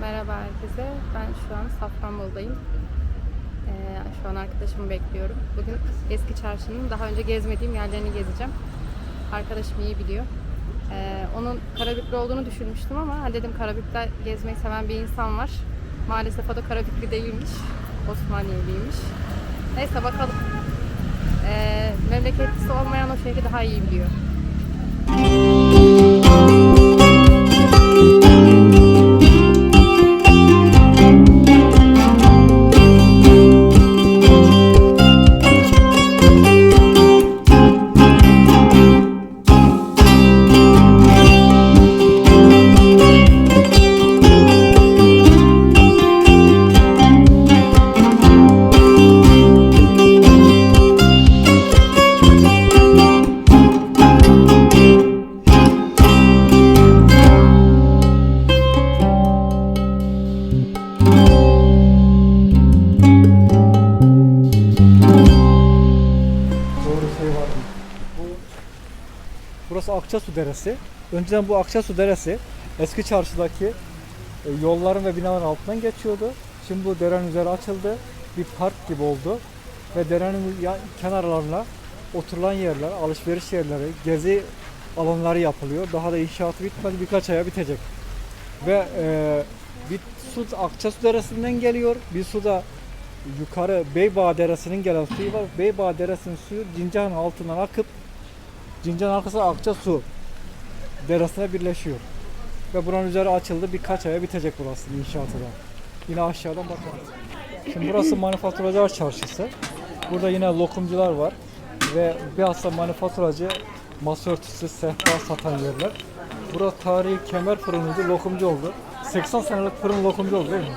Merhaba herkese. Ben şu an Safranbolu'dayım. Ee, şu an arkadaşımı bekliyorum. Bugün eski çarşının daha önce gezmediğim yerlerini gezeceğim. Arkadaşım iyi biliyor. Ee, onun Karabüklü olduğunu düşünmüştüm ama dedim Karabük'te gezmeyi seven bir insan var. Maalesef o da Karabüklü değilmiş. Osmaniyeliymiş. Neyse bakalım. Ee, memleketlisi olmayan o şehri daha iyi biliyor. Akçasu Deresi. Önceden bu Akçasu Deresi eski çarşıdaki e, yolların ve binaların altından geçiyordu. Şimdi bu derenin üzeri açıldı. Bir park gibi oldu. Ve derenin kenarlarına oturulan yerler, alışveriş yerleri, gezi alanları yapılıyor. Daha da inşaatı bitmedi. Birkaç aya bitecek. Ve e, bir su Akçasu Deresi'nden geliyor. Bir su da yukarı Beybağ Deresi'nin gelen suyu var. Beybağ Deresi'nin suyu Cincan altından akıp Cincan arkası Akçasu Deresi'ne birleşiyor. Ve buranın üzeri açıldı. Birkaç aya bitecek burası inşaatı da. Yine aşağıdan bakalım. Şimdi burası Manifaturacılar Çarşısı. Burada yine lokumcular var. Ve bilhassa manifaturacı masa örtüsü, sehpa satan yerler. Burası tarihi kemer fırınıydı, lokumcu oldu. 80 senelik fırın lokumcu oldu değil mi?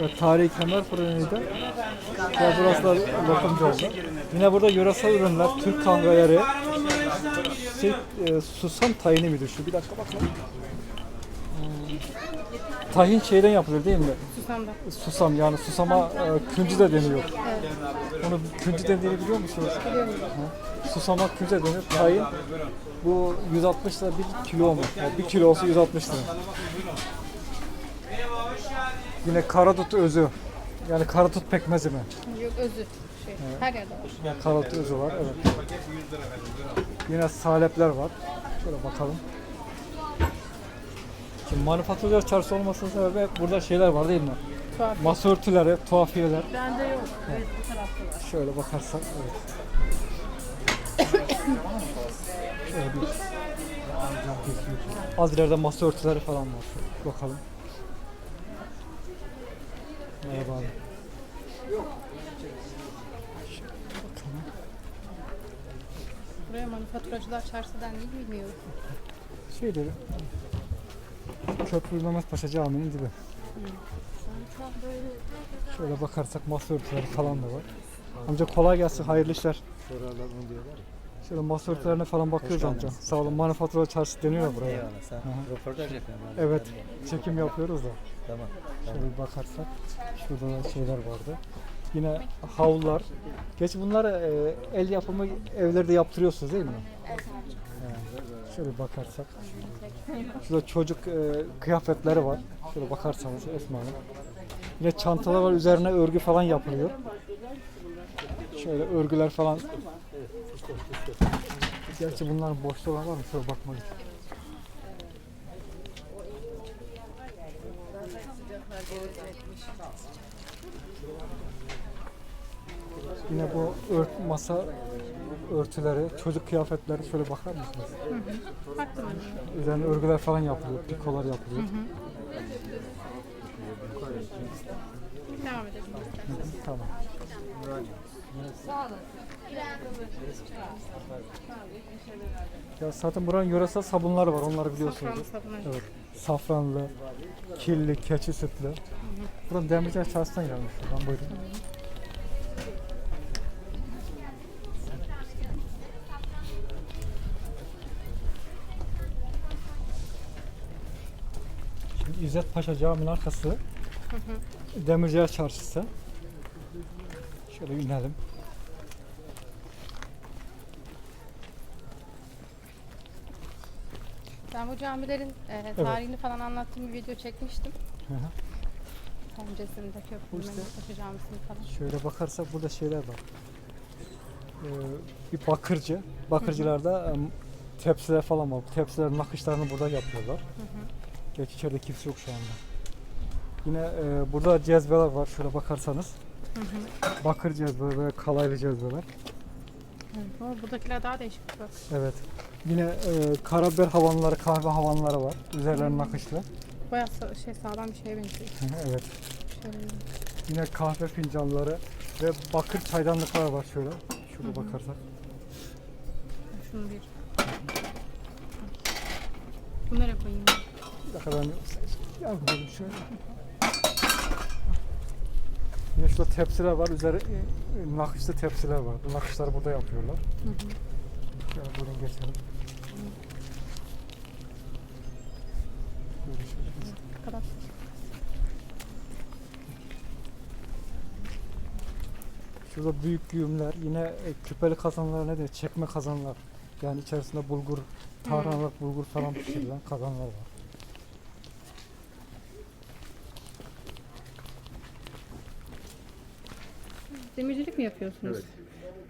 Ve tarihi kemer fırınıydı. Ve burası da lokumcu oldu. Yine burada yöresel ürünler, Türk kahveleri, şey, e, susam tayini miydi şu? Bir dakika bakalım. Hmm. Tahin şeyden yapılır değil mi? Susam'da. Susam yani susama e, küncü de deniyor. Evet. Onu küncü dediğini biliyor musunuz? Biliyorum. Susama küncü de deniyor. Tahin bu 160 lira bir kilo mu? Yani bir kilosu 160 lira. Yine karadut özü. Yani karadut pekmezi mi? Yok özü. Şey, her yerde var. Karadut özü var evet. Yine salepler var. Şöyle bakalım. Şimdi manifaturacılar çarşı olmasının sebebi burada şeyler var değil mi? Tuhaf. Masa örtüleri, tuhafiyeler. Bende yok. Evet bu tarafta var. Şöyle bakarsak evet. Şöyle bir Az ileride masa örtüleri falan var. Bakalım. Merhaba abi. Buraya manifaturacılar çarşı dendiği bilmiyorum. Şeyleri. Köprü Mehmet Paşa Camii'nin dibi. Şöyle bakarsak masa örtüleri falan da var. Amca kolay gelsin, hayırlı işler. Sorarlar onu diyorlar. Şöyle masa örtülerine falan bakıyoruz amca. Sağ olun, manifatura çarşı deniyor buraya. Eyvallah sen Hı röportaj yapıyorsun. Evet, çekim yapıyoruz da. Tamam. Şöyle bir bakarsak şurada da şeyler vardı. Yine havlular. Geç bunlar e, el yapımı evlerde yaptırıyorsunuz değil mi? Evet. Şöyle bakarsak. Şurada çocuk e, kıyafetleri var. Şöyle bakarsanız Esma Hanım. Yine çantalar var üzerine örgü falan yapılıyor. Şöyle örgüler falan. Gerçi bunların boşluğu var mı? Şöyle bakmak için. Yine bu ört, masa örtüleri, çocuk kıyafetleri şöyle bakar mısınız? Baktım hani. Üzerine örgüler falan yapılıyor, pikolar yapılıyor. Devam edelim. Tamam. Ya zaten buranın yöresel sabunları var, onları biliyorsunuz. Safran sabunu. Evet. Safranlı, kirli, keçi sütlü. Buranın Demirciler Çarşı'dan gelmiş. Ben buyurun. Şimdi İzzet Paşa Camii'nin arkası. Demirciler Çarşısı. Şöyle inelim. Ben Bu camilerin e, tarihini falan anlattığım bir video çekmiştim. Hı hı. Öncesinde köprünün işte- Camisi'ni falan. Şöyle bakarsak burada şeyler var. Ee, bir bakırcı. Bakırcılarda em, tepsiler falan var. Tepsilerin nakışlarını burada yapıyorlar. Hı hı. Gerçi içeride kimse yok şu anda. Yine e, burada cezveler var. Şöyle bakarsanız. Hı hı. Bakır cezve ve kalaylı cezveler. Evet, ama buradakiler daha değişik bak. Evet. Yine e, karabiber havanları, kahve havanları var. Üzerlerine nakışlı. Bayağı sa- şey sağlam bir şeye benziyor. evet. Şöyle Yine kahve fincanları ve bakır çaydanlıklar var şöyle. Şurada Hı hı. bakarsak. şunu bir. Bu nereye koyayım? Bir dakika ben yardım edeyim şöyle. Yine şurada tepsiler var. Üzeri e, nakışlı tepsiler var. Bu nakışları burada yapıyorlar. Hı hı. Şöyle buyurun geçelim. Kadar? Şurada büyük güğümler, yine e, küpeli kazanlar ne diyor? Çekme kazanlar. Yani içerisinde bulgur, tarhanalık bulgur falan pişirilen kazanlar var. Demircilik mi yapıyorsunuz? Evet.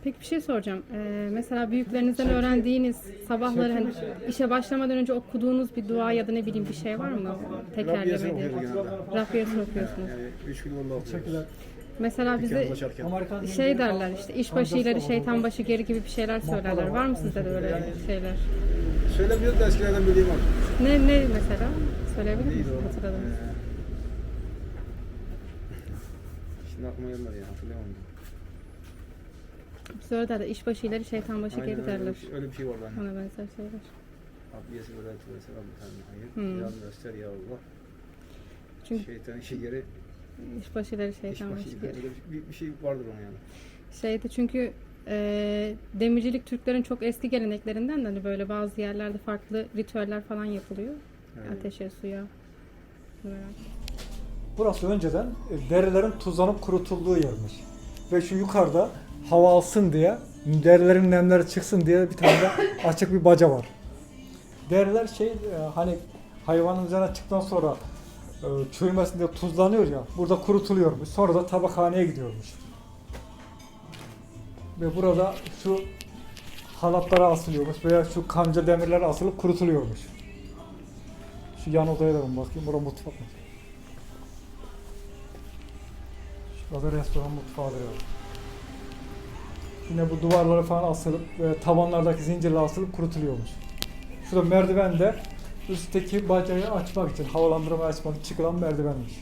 Peki bir şey soracağım. Ee, mesela büyüklerinizden öğrendiğiniz sabahları hani işe başlamadan önce okuduğunuz bir dua ya da ne bileyim bir şey var mı? Rabbiyesini Tekerlemeli. okuyoruz genelde. Okuyorsunuz. Yani üç gün onda okuyoruz. Mesela bize şey derler işte işbaşı ileri şeytan başı geri gibi bir şeyler söylerler. Var mı sizde de öyle şeyler? Söylemiyoruz da eskilerden bildiğim var. Ne ne mesela? Söyleyebilir misiniz? Hatırladınız. Ee, Şimdi aklıma gelmedi ya hatırlayamadım. Biz öyle derler. İşbaşı ileri şeytan başı Aynen geri öyle, derler. bir şey- öyle bir şey vardı hani. Ona benzer şeyler. Rabbiyesi ve Resulü Selam bir tane hayır. Hmm. Yardım göster ya Allah. Çünkü Şeytan işi geri, işbaşı ileri iş şeytan başı başı ileri. geri. Öyle bir, bir şey vardır onun yani. Şeyde çünkü e, demircilik Türklerin çok eski geleneklerinden de hani böyle bazı yerlerde farklı ritüeller falan yapılıyor. Evet. Ateşe, suya. Böyle. Burası önceden e, derilerin tuzlanıp kurutulduğu yermiş. Ve şu yukarıda hava alsın diye, derilerin nemleri çıksın diye bir tane de açık bir baca var. Deriler şey e, hani hayvanın üzerine çıktıktan sonra e, çürümesin diye tuzlanıyor ya, burada kurutuluyormuş. Sonra da tabakhaneye gidiyormuş. Ve burada şu halatlara asılıyormuş veya şu kanca demirlere asılıp kurutuluyormuş. Şu yan odaya da ben bakayım. Burası mutfak? Şurada restoran mutfağı duruyor. Yine bu duvarlara falan asılıp ve tavanlardaki zincirle asılıp kurutuluyormuş. Şurada merdiven de üstteki bacayı açmak için, havalandırmayı açmak için çıkılan merdivenmiş.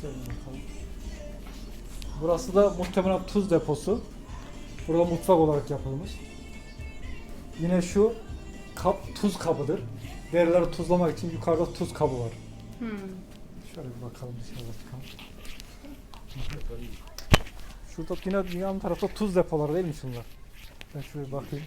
Şöyle bakalım. Burası da muhtemelen tuz deposu. Burada mutfak olarak yapılmış. Yine şu kap tuz kabıdır. Derileri tuzlamak için yukarıda tuz kabı var. Hmm. Şöyle bir bakalım dışarıda çıkalım. Şurada yine yan tarafta tuz depoları değil mi şunlar? Ben şöyle bakayım.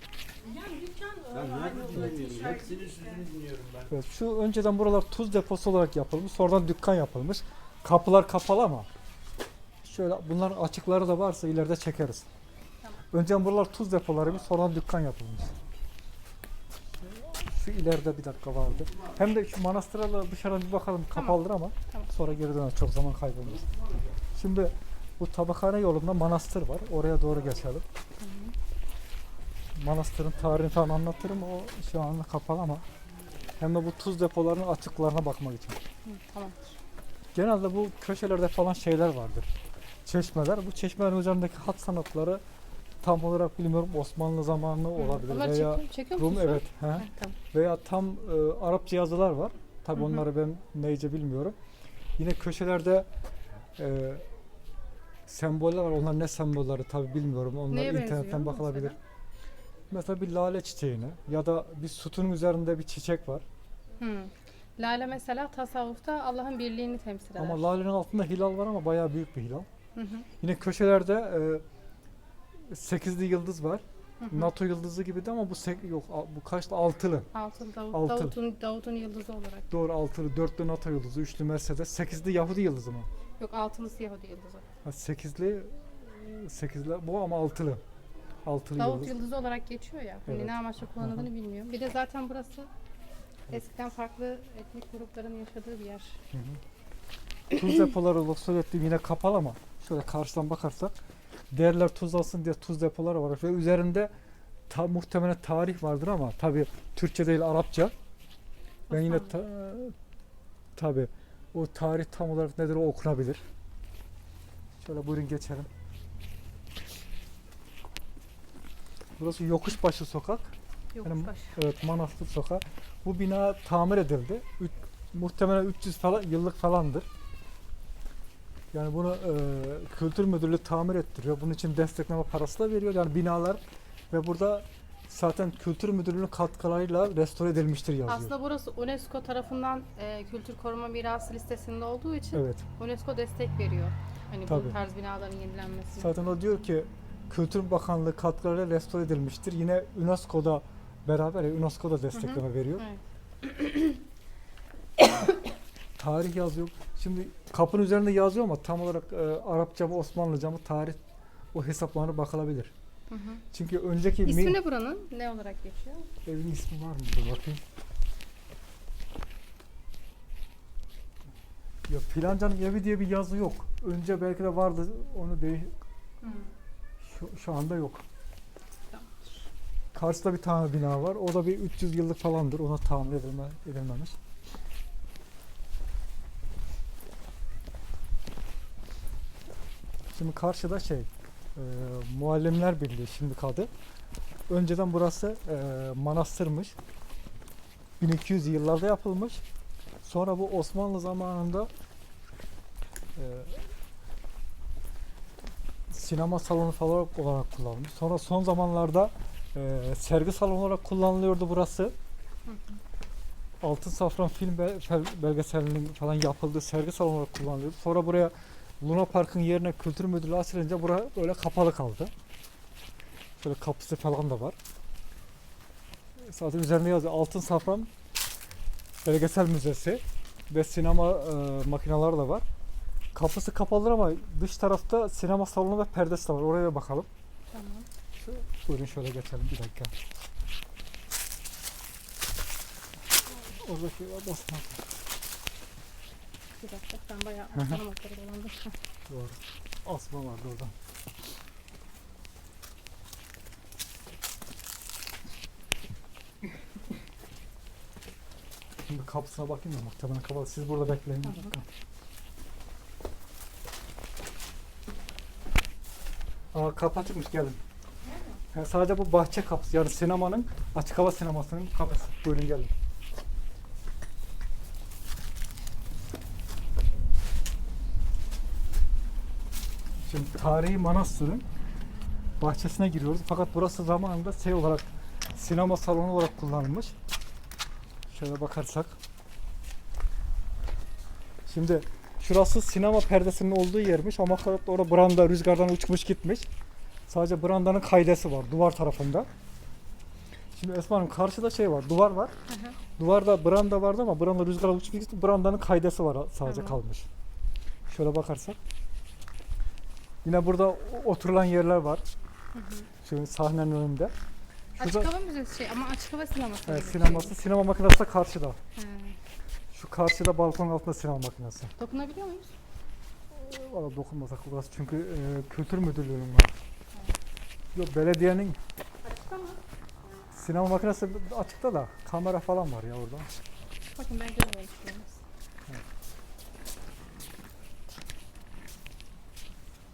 Evet, şu önceden buralar tuz deposu olarak yapılmış, sonradan dükkan yapılmış. Kapılar kapalı ama şöyle bunların açıkları da varsa ileride çekeriz. Önceden buralar tuz depolarıymış, sonradan dükkan yapılmış. Şu ileride bir dakika vardı. Hem de şu manastıra da dışarıdan bir bakalım kapalıdır ama Tamam. sonra geri döner çok zaman kaybolmaz. Şimdi bu tabakhane yolunda manastır var. Oraya doğru geçelim. Manastırın tarihini falan anlatırım. O şu anda kapalı ama hem de bu tuz depolarının açıklarına bakmak için. Hı, tamam. Genelde bu köşelerde falan şeyler vardır. Çeşmeler. Bu çeşmelerin üzerindeki hat sanatları tam olarak bilmiyorum Osmanlı zamanı olabilir Bunları veya çekiyor, çekiyor Rum musunuz? evet. He. Ha, tamam. Veya tam e, Arapça yazılar var. Tabi onları ben neyce bilmiyorum. Yine köşelerde e, semboller var. Onlar ne sembolleri tabi bilmiyorum. Onlar Neye internetten bakılabilir. mesela? Bir lale çiçeğine ya da bir sütunun üzerinde bir çiçek var. Hmm. Lale mesela tasavvufta Allah'ın birliğini temsil eder. Ama lalenin altında hilal var ama bayağı büyük bir hilal. Hı hı. Yine köşelerde e, sekizli yıldız var. Hı hı. NATO yıldızı gibi de ama bu sek- yok a- bu kaçtı altılı. Altın Davut, Altın. Davut'un Davut'un yıldızı olarak. Doğru altılı, dörtlü NATO yıldızı, üçlü Mercedes, sekizli Yahudi yıldızı mı? Yok altılısı Yahudi yıldızı. Sekizli, sekizli bu ama altılı. Altılı Davut yıldız. yıldızı olarak geçiyor ya. Hani Evet. ne amaçla kullanıldığını bilmiyorum. Bir de zaten burası Eskiden farklı etnik grupların yaşadığı bir yer. Tuz depoları Loksul ettiğim yine kapalı ama şöyle karşıdan bakarsak değerler tuz alsın diye tuz depoları var ve üzerinde ta, muhtemelen tarih vardır ama tabi Türkçe değil Arapça. Ben yine ta, tabi o tarih tam olarak nedir o okunabilir. Şöyle buyurun geçelim. Burası Yokuşbaşı sokak. Yokuşbaş. Evet Manastır Sokağı. Bu bina tamir edildi. Üç, muhtemelen 300 falan yıllık falandır. Yani bunu e, Kültür Müdürlüğü tamir ettiriyor. Bunun için destekleme parası da veriyor. Yani binalar ve burada zaten Kültür Müdürlüğü'nün katkılarıyla restore edilmiştir yazıyor. Aslında burası UNESCO tarafından e, kültür koruma mirası listesinde olduğu için Evet. UNESCO destek veriyor. Hani Tabii. bu tarz binaların yenilenmesine. Zaten o diyor ki Kültür Bakanlığı katkılarıyla restore edilmiştir. Yine UNESCO'da beraber ya, UNESCO da destekleme veriyor. Evet. Tarih yazıyor. Şimdi kapının üzerinde yazıyor ama tam olarak e, Arapça mı Osmanlıca mı tarih o hesaplarına bakılabilir. Hı hı. Çünkü önceki mi- İsmi ne buranın? Ne olarak geçiyor? evin ismi var mı? Dur bakayım. Ya filancanın evi diye bir yazı yok. Önce belki de vardı. Onu değil. Şu, şu anda yok. Karşıda bir tane bina var. O da bir 300 yıllık falandır. Ona tamir edilme, edilmemiş. Şimdi karşıda şey, e, Muallimler Birliği şimdi kaldı. Önceden burası e, manastırmış. 1200 yıllarda yapılmış. Sonra bu Osmanlı zamanında e, sinema salonu falan olarak kullanılmış. Sonra son zamanlarda e, sergi salonu olarak kullanılıyordu burası. Hı hı. Altın Safran Film Bel- belgeselinin falan yapıldığı sergi salonu olarak kullanılıyordu. Sonra buraya Luna Park'ın yerine Kültür Müdürlüğü açılınca bura böyle kapalı kaldı. Şöyle kapısı falan da var. Zaten üzerinde yazıyor Altın Safran Belgesel Müzesi ve sinema e, makineleri de var. Kapısı kapalıdır ama dış tarafta sinema salonu ve perdesi de var. Oraya da bakalım. Tamam. Şu, buyurun şöyle geçelim bir dakika. Oradaki basma. Bir dakika ben bayağı hı. tanımakları dolandım. Heh. Doğru. Asma vardı orada. Şimdi kapısına bakayım da muhtemelen kapalı. Siz burada bekleyin. Tamam. Aa kapatılmış gelin. Ha, sadece bu bahçe kapısı yani sinemanın açık hava sinemasının kapısı. Buyurun gelin. Şimdi tarihi manastırın bahçesine giriyoruz. Fakat burası zamanında şey olarak sinema salonu olarak kullanılmış. Şöyle bakarsak. Şimdi şurası sinema perdesinin olduğu yermiş ama orada branda rüzgardan uçmuş gitmiş. Sadece brandanın kaydesi var duvar tarafında. Şimdi Esma Hanım karşıda şey var, duvar var. Hı hı. Duvarda branda vardı ama branda rüzgarla uçmuş gitti. Brandanın kaydesi var sadece Tamam. kalmış. Şöyle bakarsak. Yine burada oturulan yerler var. Hı hı. Şu sahnenin önünde. Açık Şurada hava müzesi şey ama açık hava sineması. evet, gibi sineması, sinema makinesi de karşıda. He. Şu karşıda balkonun altında sinema makinesi. Dokunabiliyor muyuz? Valla dokunmasak burası çünkü e, kültür müdürlüğünün var. Yok belediyenin Açık ama. sinema makinesi açıkta da kamera falan var ya orada. Bakın ben görmüyorum şu an.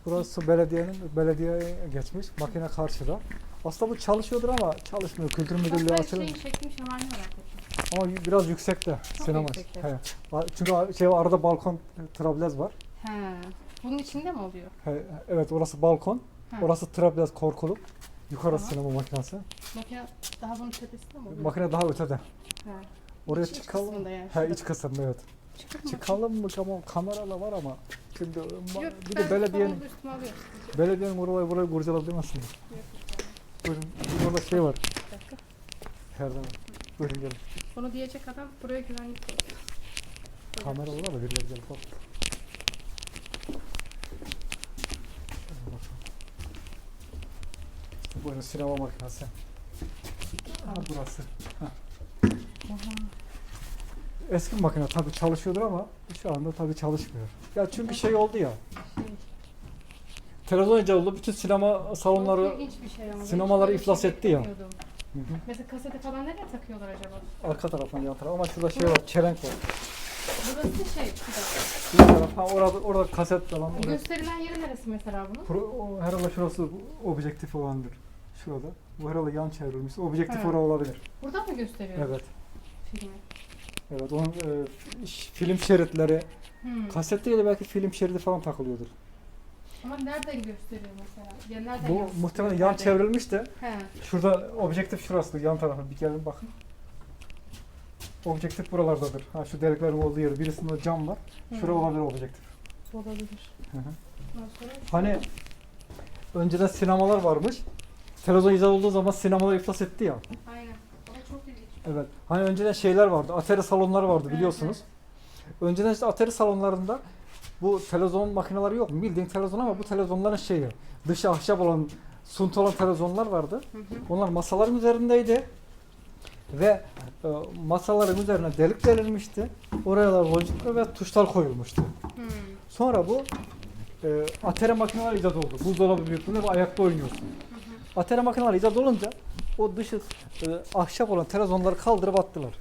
Burası belediyenin belediyeye geçmiş. Makine karşıda. Aslında bu çalışıyordur ama çalışmıyor. Kültür müdürlüğü açılır. şeyin şeklini şemalini merak ettim. Ama biraz yüksekte Çok sinema. yüksekte. He. Çünkü şey arada balkon e, traplez var. He. Bunun içinde mi oluyor? He, evet orası balkon. Ha. Orası traplez korkulu. Yukarı Tamam. sinema makinesi. Makine daha bunun tepesinde mi oluyor? Makine daha ötede. He. Oraya İç- iç çıkalım. kısmında yani, He şurada. iç kısımda evet. Çıkalım mı ama kameralar var ama şimdi ma- Yok, bir ben de belediyenin üstüme alıyorum. belediyenin orayı burayı kurcaladımasın. Yok, Buyurun orada şey var. bir dakika. Her zaman. Buyurun gelin. Bunu diyecek adam buraya güvenlik koyuyor. Kamera var da birileri gelip. İşte buyurun sinema makinesi. Ha burası. Eski makine tabii çalışıyordur ama şu anda tabii çalışmıyor. Ya çünkü şey oldu ya. Televizyon oldu. Bütün sinema salonları bir şey ama. Ben sinemaları hiç böyle iflas şey etti ya. beklemiyordum. Mesela kaseti falan nereye takıyorlar acaba? arka taraftan yan taraf ama şurada şey var, çelenk var. Burası şey, bir dakika. Bir taraf, ha orada, orada kaset falan. Orada. Gösterilen yeri neresi mesela bunun? Pro, o, herhalde şurası objektif olandır. Şurada. Bu herhalde yan çevrilmiş. Objektif Ha. orada olabilir. Buradan mı gösteriyor Evet. filmi? Evet. Onun e, film şeritleri, Hmm. kaset değil de belki film şeridi falan takılıyordur. Ama nereden gösteriyor mesela? Ya nereden Bu yansıtıyor? muhtemelen yan Nereden? çevrilmiş de He. şurada objektif şurası yan tarafı. Bir gelin bakın. Objektif buralardadır. Ha şu deliklerin olduğu yer. Birisinde cam var. Şura Hmm. olabilir objektif. Olabilir. Hı hı. Ondan sonra Hani önceden sinemalar varmış. Televizyon icat olduğu zaman sinemalar iflas etti ya. Aynen. Da çok ilginç. Evet. Hani önceden şeyler vardı. Atari salonları vardı biliyorsunuz. Önceden işte Atari salonlarında bu televizyon makineleri yok mu? Bildiğin televizyon ama bu televizyonların şeyi. Dışı ahşap olan, sunta olan televizyonlar vardı. Hı hı. Onlar masaların üzerindeydi. Ve e, masaların üzerine delik delinmişti. Oralar boncuklar ve tuşlar koyulmuştu. Hmm. Sonra bu e, Atari makineler icat oldu. Buzdolabı büyüklüğünde ve ayakta oynuyorsun. Atari makineler icat olunca o dışı e, ahşap olan televizyonları kaldırıp attılar.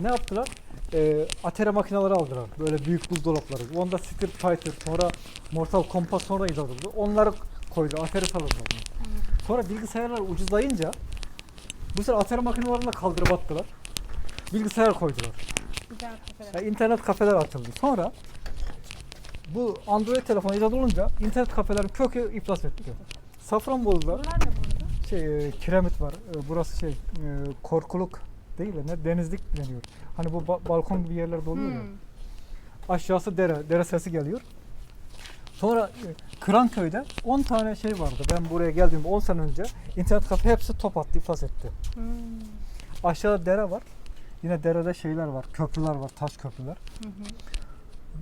Ne yaptılar? E, Atari makineleri aldılar. Böyle büyük buzdolapları. Onda Street Fighter, sonra Mortal Kombat sonra oldu. Onları koydu Atari salonlarına. Sonra bilgisayarlar ucuzlayınca bu sefer Atari makinelerini kaldırıp attılar. Bilgisayar koydular. Güzel kafeler. Ya internet kafeler açıldı. Sonra bu Android telefon icat olunca internet kafelerin kökü iflas etti. Safranbolu'da Buralar ne burada? şey e, kiremit var. E, burası şey e, korkuluk değil de ne denizlik deniyor. Hani bu ba- balkon gibi yerlerde oluyor ya. Hmm. Aşağısı dere, dere sesi geliyor. Sonra e, Kıranköy'de 10 tane şey vardı. Ben buraya geldiğimde 10 sene önce internet kafe hepsi top attı, iflas etti. Hmm. Aşağıda dere var. Yine derede şeyler var, köprüler var, taş köprüler. Hı hı.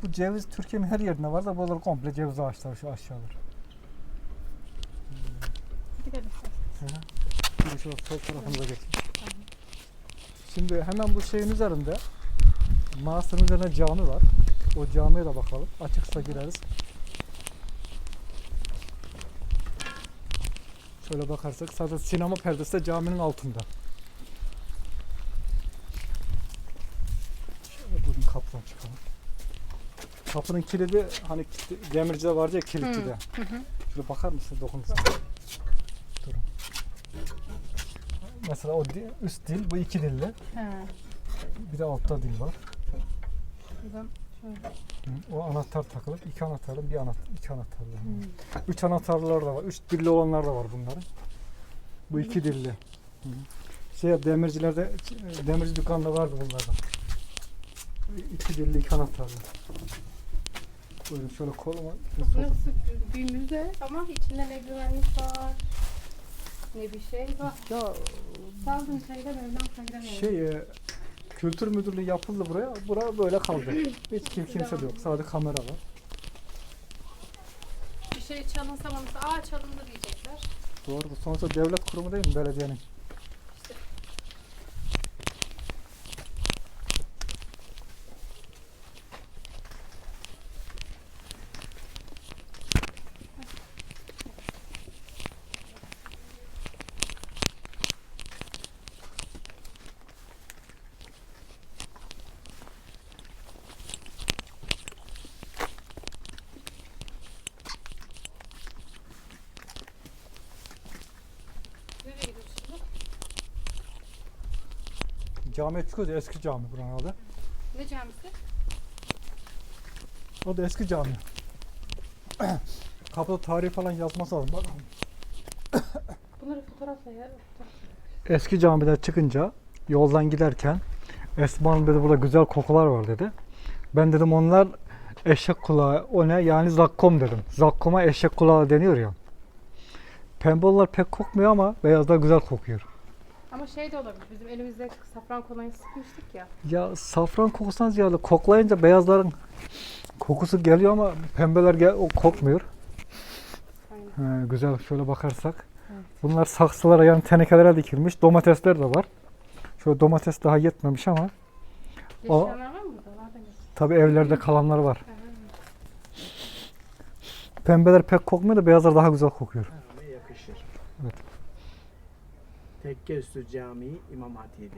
Bu ceviz Türkiye'nin her yerinde var da buralar komple ceviz ağaçları şu aşağılar. Gidelim. Şu sol tarafımıza geçin. Şimdi hemen bu şeyin üzerinde Manastırın üzerine cami var. O camiye de bakalım. Açıksa gireriz. Şöyle bakarsak zaten sinema perdesi de caminin altında. Şöyle bugün kapıdan çıkalım. Kapının kilidi hani demircide vardı ya kilitli de. Şuraya bakar mısın dokunursa? Mesela o di- üst dil bu iki dilli. He. Bir de altta dil var. Buradan şöyle. Hı, O anahtar takılı. iki anahtarın bir anahtar, iki anahtarlı. Üç anahtarlılar da var. Üç dilli olanlar da var bunların. Bu iki dilli. Hı. Şey demircilerde demirci dükkanda vardı bunlardan. İki dilli iki anahtarlı. Buyurun şöyle koluma. Nasıl bir müze ama içinde ne güvenlik var. Ne bir şey var. Ya Saldığın şeyde Mevlam sayılamıyor. şey e, kültür müdürlüğü yapıldı buraya. Bura böyle kaldı. Hiç kim, kimse de yok. Sadece kamera var. Bir şey çalınsa bana aa çalındı diyecekler. Doğru. Sonuçta devlet kurumu değil mi belediyenin? Nereye gidiyoruz şimdi? Camiye çıkıyoruz ya, eski cami buranın adı. Ne camisi? O da eski cami. Kapıda tarih falan yazması lazım. Bak. Bunları fotoğrafla ya. Eski camiden çıkınca yoldan giderken Esma Hanım dedi burada güzel kokular var dedi. Ben dedim onlar eşek kulağı o ne yani zakkom dedim. Zakkoma eşek kulağı deniyor ya. Pembe olanlar pek kokmuyor ama beyazlar güzel kokuyor. Ama şey de olabilir. Bizim elimizde safran kolonyası sıkmıştık ya. Ya safran kokusundan ziyade koklayınca beyazların kokusu geliyor ama pembeler gel o kokmuyor. Aynen. He, güzel şöyle bakarsak. Evet. Bunlar saksılara yani tenekelere dikilmiş. Domatesler de var. Şöyle domates daha yetmemiş ama O- Yaşayanlar var mı burada? Var demek. Tabi evlerde kalanlar var. Pembeler pek kokmuyor da beyazlar daha güzel kokuyor. Yakışır. Evet. Tekke Üstü Camii İmam Hatibi.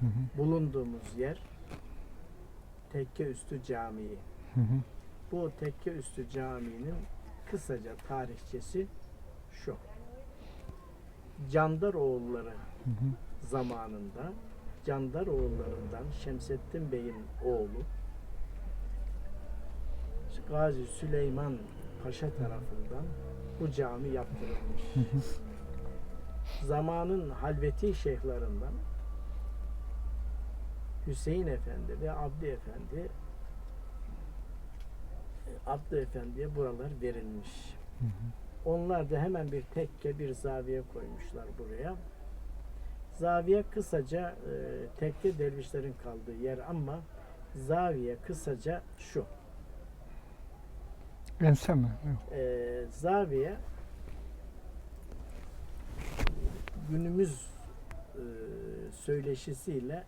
Hı hı. Bulunduğumuz yer Tekke Üstü Camii. Hı hı. Bu Tekke Üstü Camii'nin kısaca tarihçesi şu. Candaroğulları Hı hı. zamanında Candaroğullarından Şemsettin Bey'in oğlu Gazi Süleyman Paşa tarafından bu cami yaptırılmış. Zamanın halveti şeyhlerinden Hüseyin Efendi ve Abdi Efendi Abdi Efendi'ye buralar verilmiş. Onlar da hemen bir tekke bir zaviye koymuşlar buraya. Zaviye kısaca e, tekke dervişlerin kaldığı yer ama zaviye kısaca şu. Ense mi? Yok. E, zaviye günümüz e, söyleşisiyle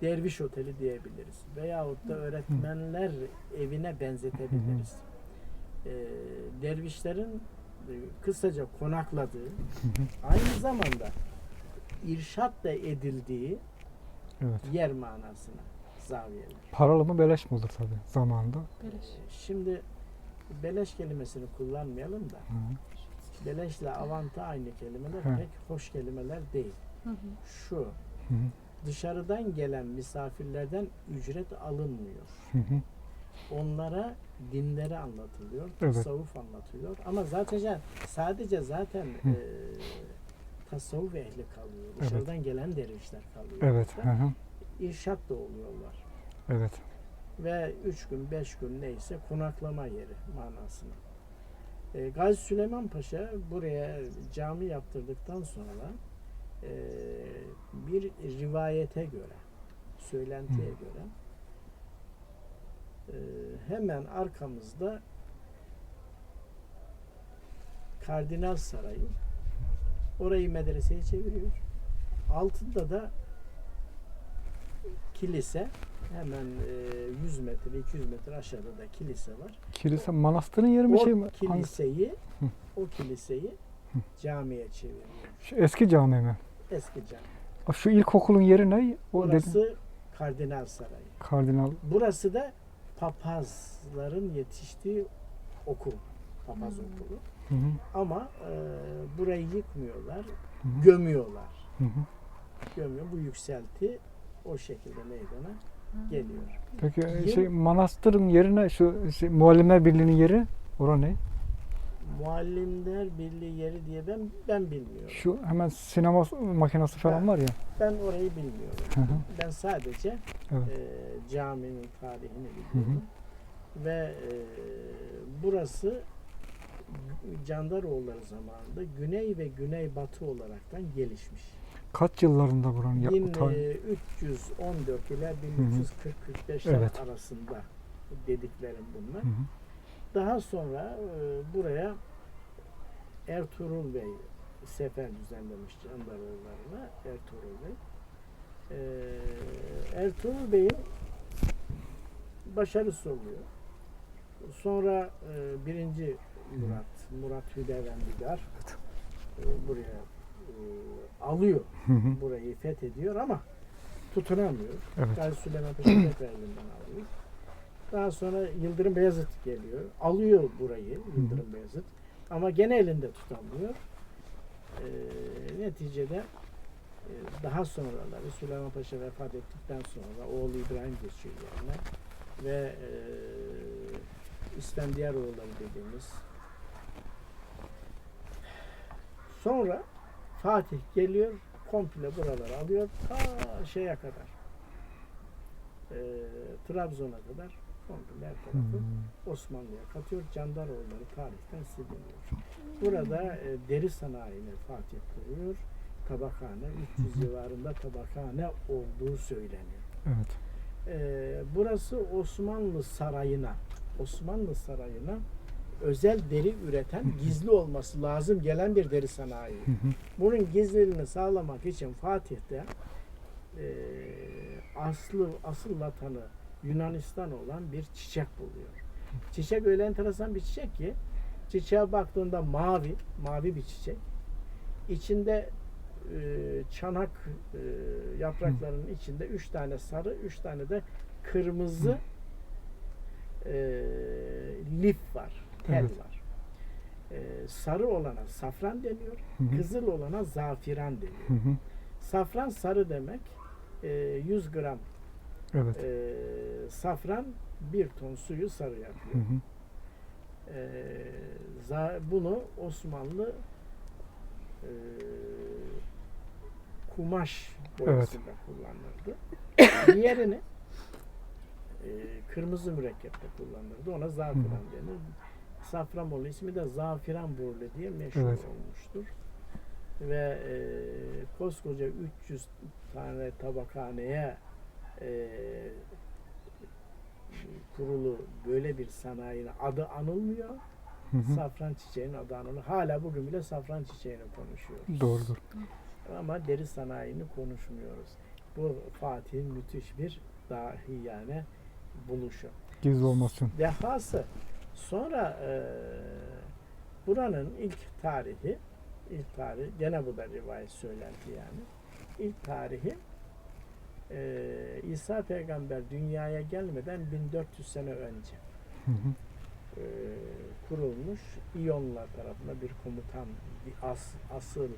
derviş oteli diyebiliriz. Veyahut da öğretmenler evine benzetebiliriz. E, dervişlerin e, kısaca konakladığı aynı zamanda irşat da edildiği Evet. yer manasına zaviyeler. Paralı mı beleş mi olur tabi zamanında. Beleş. Şimdi beleş kelimesini kullanmayalım da Hı. Beleşle avanta aynı kelimeler Hı. pek hoş kelimeler değil. Hı hı. Şu Hı hı. dışarıdan gelen misafirlerden ücret alınmıyor. Hı hı. Onlara dinleri anlatılıyor, Evet. tasavvuf anlatılıyor. Ama zaten sadece zaten Hı. e, tasavvuf ehli kalıyor. Evet. Dışarıdan gelen dervişler kalıyor. Evet. Hı hı. İrşat da oluyorlar. Evet. ve üç gün, beş gün neyse konaklama yeri manasına. E, Gazi Süleyman Paşa buraya cami yaptırdıktan sonra e, bir rivayete göre, söylentiye Hı. göre e, hemen arkamızda Kardinal Sarayı orayı medreseye çeviriyor. Altında da kilise hemen e, 100 metre 200 metre aşağıda da kilise var. Kilise manastırın yeri mi o şey mi? Kiliseyi Hı. o kiliseyi camiye çeviriyor. Şu eski cami mi? Eski cami. Şu ilkokulun yeri ne? O dedi. Burası Kardinal Sarayı. Kardinal. Burası da papazların yetiştiği okul. Papaz Hmm. okulu. Hı hı. Ama e, burayı yıkmıyorlar, Hı hı. gömüyorlar. Hı hı. Gömüyor. Bu yükselti o şekilde meydana geliyor. Peki e, Yıl- şey manastırın yerine şu şey, Muallimler Birliği'nin yeri ora ne? Muallimler Birliği yeri diye ben ben bilmiyorum. Şu hemen sinema makinesi falan var ya. Ben orayı bilmiyorum. Hı hı. Ben sadece Evet. e, caminin tarihini Hı hı. biliyorum. Ve e, burası Candaroğulları zamanında güney ve güneybatı olaraktan gelişmiş. Kaç yıllarında buranın ya, ta- 1314 ile 1340-45 Evet. arasında dediklerim bunlar. Hı hı. Daha sonra e, buraya Ertuğrul Bey sefer düzenlemiş Candaroğullarına Ertuğrul Bey. E, Ertuğrul Bey'in başarısı oluyor. Sonra e, birinci Murat, Murat Hüdevendigar e, buraya e, alıyor, Hı hı. burayı fethediyor ama tutunamıyor. Evet. Gazi Süleyman Paşa tekrar elinden alıyor. Daha sonra Yıldırım Beyazıt geliyor. Alıyor burayı Yıldırım Beyazıt. Ama gene elinde tutamıyor. Ee, neticede e, daha sonraları Süleyman Paşa vefat ettikten sonra oğlu İbrahim geçiyor yerine ve e, İspendiyaroğulları dediğimiz sonra Fatih geliyor komple buraları alıyor ta şeye kadar e, Trabzon'a kadar komple her tarafı Hı. Osmanlı'ya katıyor. Candaroğulları tarihten siliniyor. Burada e, deri sanayini Fatih kuruyor. Tabakhane 300 civarında tabakhane olduğu söyleniyor. Evet. E, burası Osmanlı Sarayı'na Osmanlı Sarayı'na özel deri üreten gizli olması lazım gelen bir deri sanayi. Bunun gizliliğini sağlamak için Fatih'te e, aslı asıl vatanı Yunanistan olan bir çiçek buluyor. Çiçek öyle enteresan bir çiçek ki çiçeğe baktığında mavi, mavi bir çiçek. İçinde e, çanak e, yapraklarının içinde üç tane sarı, üç tane de kırmızı e, lif var, tel Evet. var. E, sarı olana safran deniyor, Hı hı. kızıl olana zafiran deniyor. Hı hı. Safran sarı demek. E, 100 gram Evet. e, safran bir ton suyu sarı yapıyor. E, za- bunu Osmanlı e, kumaş boyasında kullanırdı. Diğerini e, kırmızı mürekkepte kullanırdı. Ona zafiran denir. Safranbolu ismi de Zafiranburlu diye meşhur Evet. olmuştur. Ve e, koskoca 300 tane tabakhaneye e, kurulu böyle bir sanayinin adı anılmıyor. Hı hı. Safran çiçeğinin adı anılıyor. Hala bugün bile safran çiçeğini konuşuyoruz. Doğrudur. Ama deri sanayini konuşmuyoruz. Bu Fatih'in müthiş bir dahi yani buluşu. Gizli olmasın. Dehası sonra e, buranın ilk tarihi ilk tarihi gene bu da rivayet söylendi yani. İlk tarihi e, İsa peygamber dünyaya gelmeden 1400 sene önce Hı hı. e, kurulmuş İyonlar tarafından bir komutan bir as, asıl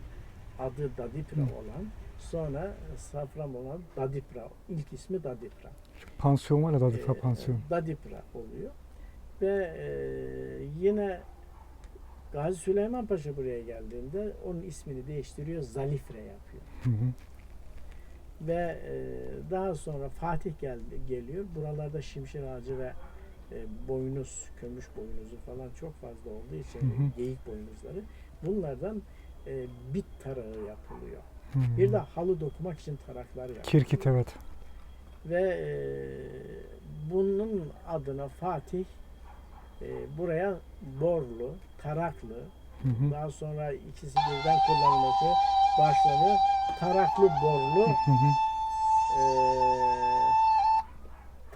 adı Dadipra Hı. olan sonra Safram olan Dadipra ilk ismi Dadipra. Pansiyon var ya Dadifra Ee, pansiyon. Dadipra oluyor. Ve e, yine Gazi Süleyman Paşa buraya geldiğinde onun ismini değiştiriyor, Zalifre yapıyor. Hı hı. Ve e, daha sonra Fatih geldi, geliyor. Buralarda şimşir ağacı ve e, boynuz, kömüş boynuzu falan çok fazla olduğu için Hı hı. geyik boynuzları. Bunlardan e, bit tarağı yapılıyor. Hı hı. Bir de halı dokumak için taraklar yapılıyor. Kirkit evet. Ve e, bunun adına Fatih e, buraya Borlu, Taraklı, Hı hı. daha sonra ikisi birden kullanılması başlanıyor. Taraklı Borlu, Hı hı. e,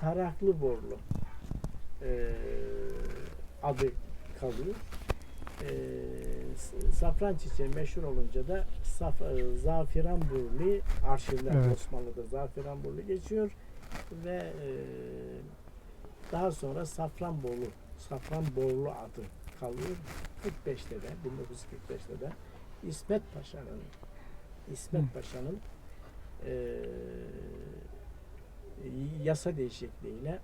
Taraklı Borlu e, adı kalıyor. E, safran çiçeği meşhur olunca da saf, e, Zafiranburlu arşivler Evet. Osmanlı'da Zafiranburlu geçiyor ve e, daha sonra Safranbolu Safranbolu adı kalıyor. 45'te de 1945'te de İsmet Paşa'nın İsmet. Paşa'nın e, yasa değişikliğiyle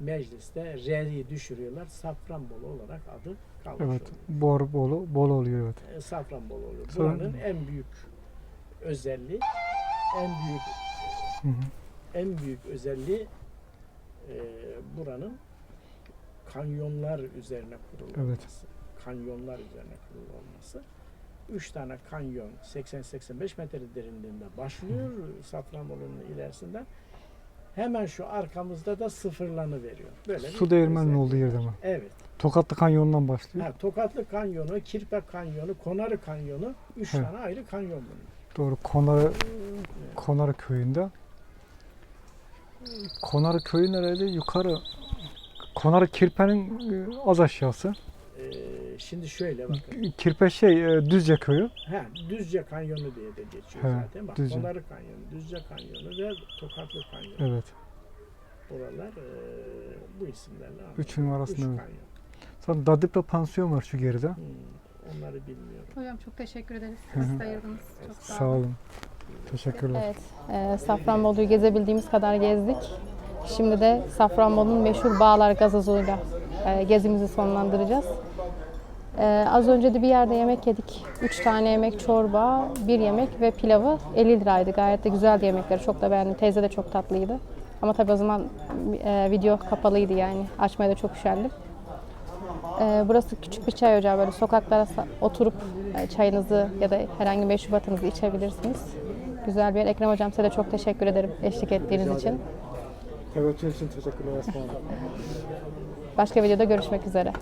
mecliste R'yi düşürüyorlar. Safranbolu olarak adı kalmış Evet. oluyor. Bor bolu bol oluyor evet. E, Safranbolu oluyor. Sonra- Buranın en büyük özelliği en büyük Hı hı. en büyük özelliği e, buranın kanyonlar üzerine kurulu Evet. olması. Kanyonlar üzerine kurulu olması. Üç tane kanyon 80-85 metre derinliğinde başlıyor Safranbolu'nun ilerisinden. Hemen şu arkamızda da sıfırlanı veriyor. Böyle Su özelliği olduğu yerde mi? Evet. Tokatlı Kanyon'dan başlıyor. Ha, Tokatlı Kanyonu, Kirpe Kanyonu, Konarı Kanyonu, üç Evet. tane ayrı kanyon bunlar. Doğru. Konarı Konarı köyünde. Konarı köyü nerede? Yukarı. Konarı Kirpe'nin e, az aşağısı. Ee, şimdi şöyle bakın. Kirpe şey e, Düzce köyü. Ha, Düzce Kanyonu diye de geçiyor He, zaten. Bak Düzce. Konarı Kanyonu, Düzce Kanyonu ve Tokatlı Kanyonu. Evet. Buralar e, bu isimlerle anılıyor. Üçünün Üç arasında. evet. kanyon. Sonra Dadip'le pansiyon var şu geride. Hmm, onları bilmiyorum. Hocam çok teşekkür ederiz. Siz ayırdınız. Çok sağ, Sağ olun. Teşekkürler. Evet, e, Safranbolu'yu gezebildiğimiz kadar gezdik. Şimdi de Safranbolu'nun meşhur Bağlar gazozuyla e, gezimizi sonlandıracağız. E, az önce de bir yerde yemek yedik. Üç tane yemek çorba, bir yemek ve pilavı 50 liraydı. Gayet de güzeldi yemekleri. Çok da beğendim. Teyze de çok tatlıydı. Ama tabii o zaman e, video kapalıydı yani. Açmaya da çok üşendim. E, burası küçük bir çay ocağı. Böyle sokaklara oturup e, çayınızı ya da herhangi bir meşrubatınızı içebilirsiniz. Güzel bir yer. Ekrem Hocam size de çok teşekkür ederim eşlik ettiğiniz için. Teveccüh için teşekkürler Başka videoda görüşmek üzere.